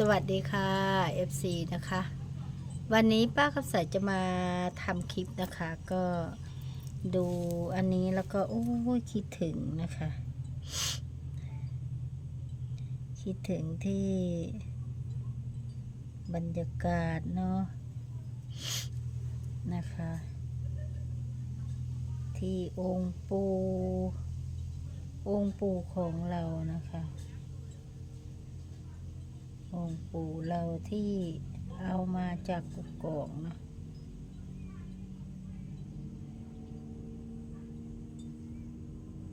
สวัสดีค่ะ FC นะคะ วันนี้ป้าคำใสจะมาทำคลิปนะคะ ก็ดูอันนี้แล้วก็โอ้ยคิดถึงนะคะ คิดถึงที่บรรยากาศเนาะนะคะ ที่องค์ปูองค์ปูของเรานะคะ องค์ปู่เราที่เอามาจากกุกกอกนะ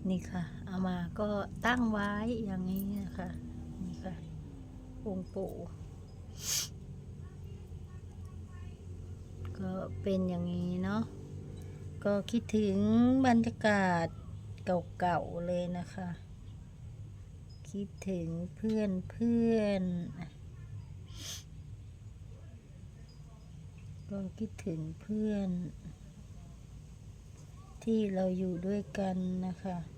นี่ค่ะ เอามาก็ตั้งไว้อย่างนี้นะคะนี่ค่ะองค์ปู่ก็เป็นอย่างนี้เนาะก็คิดถึงบรรยากาศเก่าๆเลยนะคะ คิดถึงเพื่อนเพื่อน ก็คิดถึงเพื่อน ที่เราอยู่ด้วยกันนะคะ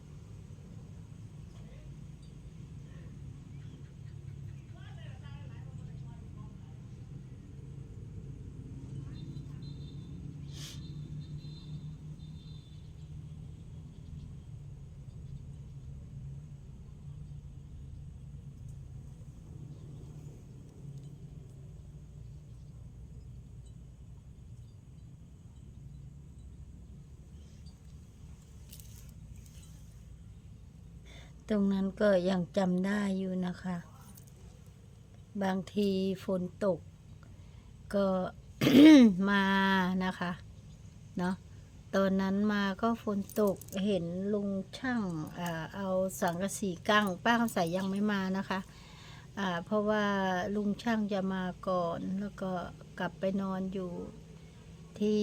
ตรงนั้นก็ยังจำได้อยู่นะคะ บางทีฝนตก ก็มานะคะเนาะตอนนั้นมาก็ฝนตกเห็นลุงช่างอ่าเอาสังกะสีกั้ง ป้าคำใสยังไม่มานะคะอ่าเพราะว่าลุงช่างจะมาก่อน แล้วก็กลับไปนอนอยู่ที่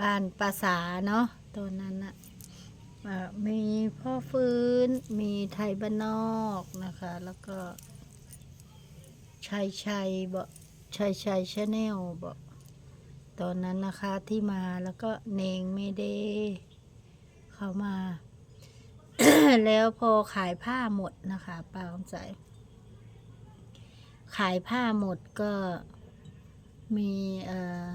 บ้านปาสาเนาะตอนนั้นนะ มีพ่อฟื้น มีไทยบ้านนอกนะคะ แล้วก็ชัยชัยบอกชัยชัยชาแนลบอกตอนนั้นนะคะที่มาแล้วก็เนงไม่ได้เข้ามา แล้วพอขายผ้าหมดนะคะป้าคำใสขายผ้าหมดก็มีเอ่อ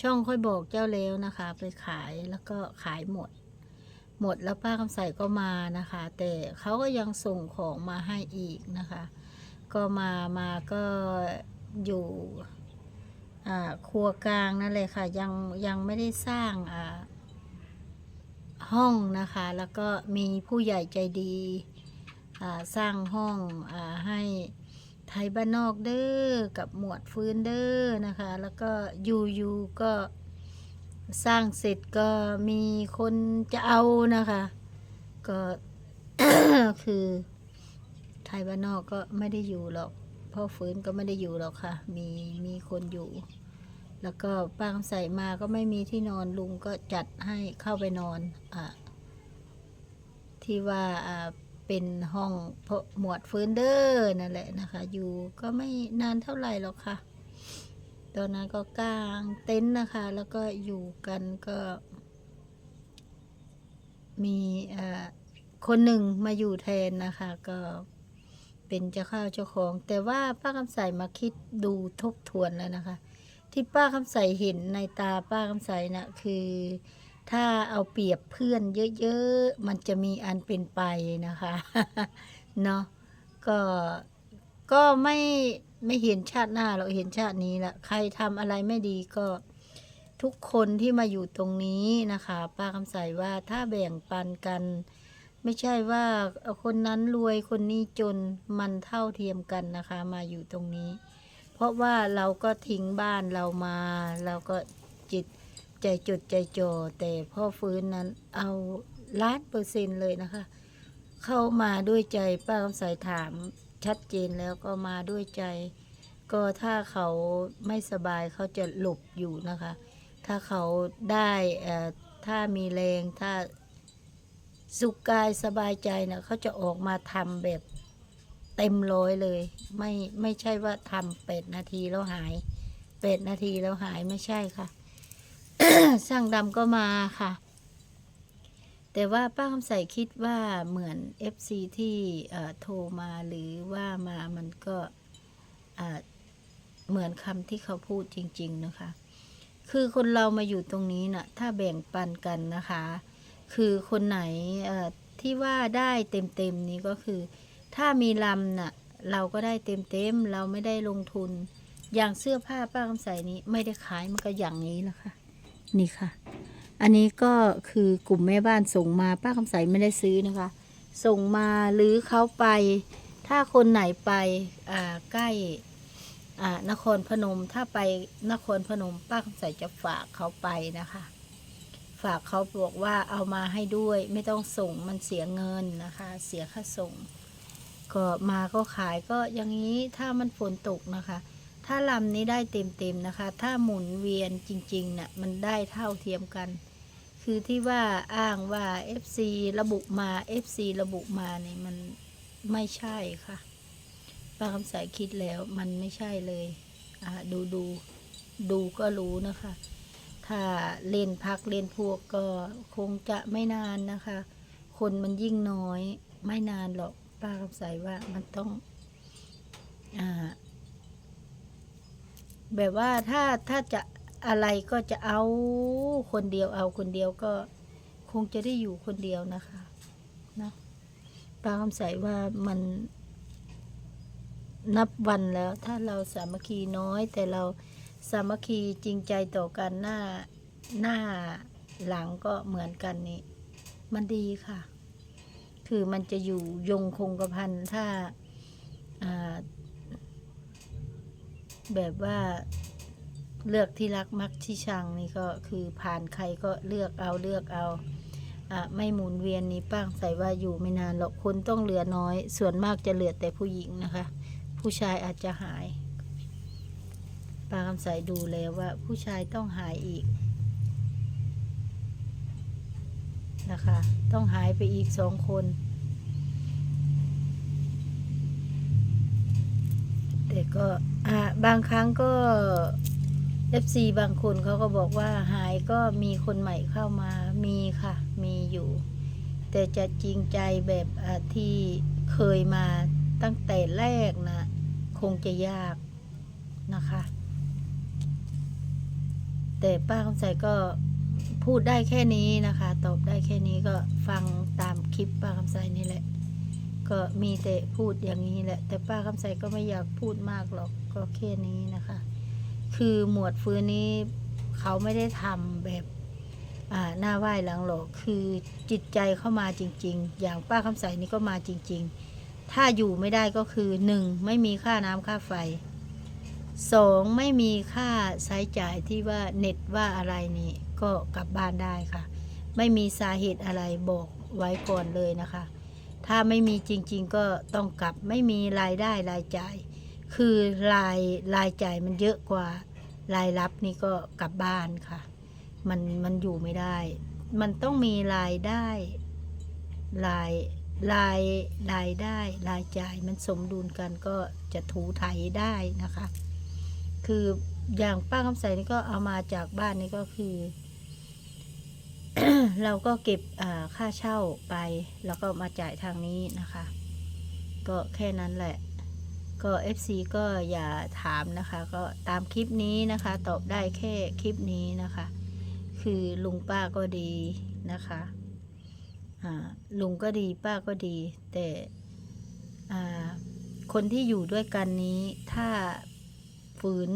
ช่องค่อยบอกเจ้าแล้วนะคะ ไปขายแล้วก็ขายหมด หมดแล้วป้าคำใสก็มานะคะ แต่เขาก็ยังส่งของมาให้อีกนะคะ ก็มามาก็อยู่ครัวกลางนั่นเลยค่ะ ยังยังไม่ได้สร้างห้องนะคะ แล้วก็มีผู้ใหญ่ใจดีสร้างห้องอให้ ไทยบ้านนอกเด้อกับหมวดฟื้นเด้อนะคะ แล้วก็ยูยูก็สร้างเสร็จก็มีคนจะเอานะคะ ก็คือ ไทยบ้านนอกก็ไม่ได้อยู่หรอกพ่อฟื้นก็ไม่ได้อยู่หรอกค่ะ มีมีคนอยู่ แล้วก็ป้าคำใส่มาก็ไม่มีที่นอนลุงก็จัดให้เข้าไปนอนอะที่ว่าอ่า เป็นห้องเพาะหมวดเฟื้นเดอร์นั่นแหละนะคะ อยู่ก็ไม่นานเท่าไหร่หรอกค่ะ ตอนนั้นก็กางเต็นท์นะคะ แล้วก็อยู่กันก็ มีเอ่อคนหนึ่งมาอยู่แทนนะคะ ก็เป็นเจ้าข้าวเจ้าของ แต่ว่าป้าคำใสมาคิดดูทบทวนแล้วนะคะ ที่ป้าคำใสเห็นในตาป้าคำใสนะ่ะคือ ถ้าเอาเปรียบเพื่อนเยอะๆ มันจะมีอันเป็นไปนะคะ เนาะก็ก็ไม่ไม่เห็นชาติหน้าเราเห็นชาตินี้ละใครทำอะไรไม่ดีก็ทุกคนที่มาอยู่ตรงนี้นะคะ ป้าคำใสว่าถ้าแบ่งปันกัน ไม่ใช่ว่าคนนั้นรวยคนนี้จนมันเท่าเทียมกันนะคะ มาอยู่ตรงนี้ เพราะว่าเราก็ทิ้งบ้านเรามา เราก็จิต ใจจดใจจ่อแต่พ่อฟื้นนั้นเอาล้านเปอร์เซ็นต์เลยนะคะ เข้ามาด้วยใจป้าคำสายถามชัดเจนแล้วก็มาด้วยใจ ก็ถ้าเขาไม่สบายเขาจะหลบอยู่นะคะ ถ้าเขาได้ถ้ามีแรงถ้าสุขกายสบายใจนะเขาจะออกมาทำแบบเต็มร้อยเลย ไม่ไม่ใช่ว่าทำแปดนาทีแล้วหายแปดนาทีแล้วหายไม่ใช่ค่ะ ช่างดำก็มาค่ะ แต่ว่าป้าคำใสคิดว่าเหมือน FC ที่โทรมาหรือว่ามามันก็เหมือนคำที่เขาพูดจริง ๆ นะคะ คือคนเรามาอยู่ตรงนี้น่ะ ถ้าแบ่งปันกันนะคะ คือคนไหนที่ว่าได้เต็มๆนี้ก็คือ ถ้ามีลำน่ะเราก็ได้เต็มๆเราไม่ได้ลงทุน อย่างเสื้อผ้าป้าคำใสนี้ไม่ได้ขายมันก็อย่างนี้นะคะ นี่ค่ะ อันนี้ก็คือกลุ่มแม่บ้านส่งมาป้าคำใสไม่ได้ซื้อนะคะ ส่งมาหรือเขาไป ถ้าคนไหนไปใกล้นครพนมถ้าไปนครพนมป้าคำใสจะฝากเขาไปนะคะ ฝากเขาบอกว่าเอามาให้ด้วย ไม่ต้องส่งมันเสียเงินนะคะ เสียค่าส่ง ก็มาก็ขายก็อย่างนี้ถ้ามันฝนตกนะคะ ถ้าลำนี้ได้เต็มๆนะคะ ถ้าหมุนเวียนจริงๆน่ะมันได้เท่าเทียมกัน คือที่ว่าอ้างว่า FC ระบุมา FC ระบุมาเนี่ยมันไม่ใช่ค่ะป้าคำสายคิดแล้วมันไม่ใช่เลยอ่าดูดูดูก็รู้นะคะ ถ้าเล่นพักเล่นพวกก็คงจะไม่นานนะคะ คนมันยิ่งน้อย ไม่นานหรอกป้าคำสายว่ามันต้องอ่า แบบว่าถ้าถ้าจะอะไรก็จะเอาคนเดียวเอาคนเดียวก็คงจะได้อยู่คนเดียวนะคะนะป้าคำใสว่ามันนับวันแล้ว ถ้าเราสามัคคีน้อย แต่เราสามัคคีจริงใจต่อกันหน้าหน้าหลังก็เหมือนกันนี่ มันดีค่ะ คือมันจะอยู่ยงคงกระพันถ้าอ่า แบบว่าเลือกที่รักมักที่ชังนี่ก็คือผ่านใครก็เลือกเอาเลือกเอาอะไม่หมุนเวียนนี้ป้างใส่ว่าอยู่ไม่นานหรอกคนต้องเหลือน้อย ส่วนมากจะเหลือแต่ผู้หญิงนะคะ ผู้ชายอาจจะหายป้าคำใส่ดูแล้วว่า ผู้ชายต้องหายอีกนะคะ ต้องหายไปอีกสองคน แต่ก็บางครั้งก็ FC บางคนเขาก็บอกว่าหายก็มีคนใหม่เข้ามามีค่ะ มีอยู่ แต่จะจริงใจแบบที่เคยมาตั้งแต่แรกนะ คงจะยากนะคะ แต่ป้าคำใสก็พูดได้แค่นี้นะคะ ตอบได้แค่นี้ก็ฟังตามคลิปป้าคำใสนี่แหละ ก็มีแต่พูดอย่างนี้แหละ แต่ป้าคำใสก็ไม่อยากพูดมากหรอกก็แค่นี้นะคะ คือหมวดฟื้นนี้เขาไม่ได้ทำแบบอ่าหน้าไหว้หลังหรอกคือจิตใจเข้ามาจริง ๆ อย่างป้าคำใสนี่ก็มาจริง ๆ ถ้าอยู่ไม่ได้ก็คือหนึ่งไม่มีค่าน้ำค่าไฟสองไม่มีค่าใช้จ่ายที่ว่าเน็ตว่าอะไรนี่ก็กลับบ้านได้ค่ะ ไม่มีสาเหตุอะไรบอกไว้ก่อนเลยนะคะ ถ้าไม่มีจริง ๆ ก็ต้องกลับไม่มีรายได้รายจ่าย คือรายรายจ่ายมันเยอะกว่ารายรับนี่ก็กลับบ้านค่ะ มันมันอยู่ไม่ได้ มันต้องมีรายได้รายรายรายได้รายจ่ายมันสมดุลกันก็จะถูไถได้นะคะ คืออย่างป้าคำใสนี่ก็เอามาจากบ้านนี่ก็คือ เราก็เก็บค่าเช่าไป แล้วก็มาจ่ายทางนี้นะคะ ก็แค่นั้นแหละ ก็ FC ก็อย่าถามนะคะ ก็ตามคลิปนี้นะคะ ตอบได้แค่คลิปนี้นะคะ คือลุงป้าก็ดีนะคะลุงก็ดีป้าก็ดี แต่คนที่อยู่ด้วยกันนี้ถ้าฝืน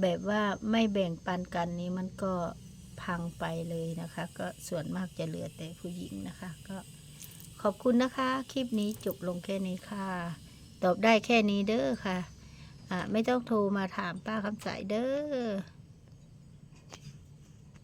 แบบว่าไม่แบ่งปันกันนี้มันก็ พังไปเลยนะคะ ก็ส่วนมากจะเหลือแต่ผู้หญิงนะคะ ก็ขอบคุณนะคะ คลิปนี้จบลงแค่นี้ค่ะ ตอบได้แค่นี้เด้อค่ะอ่าไม่ต้องโทรมาถามป้าคำสายเด้อ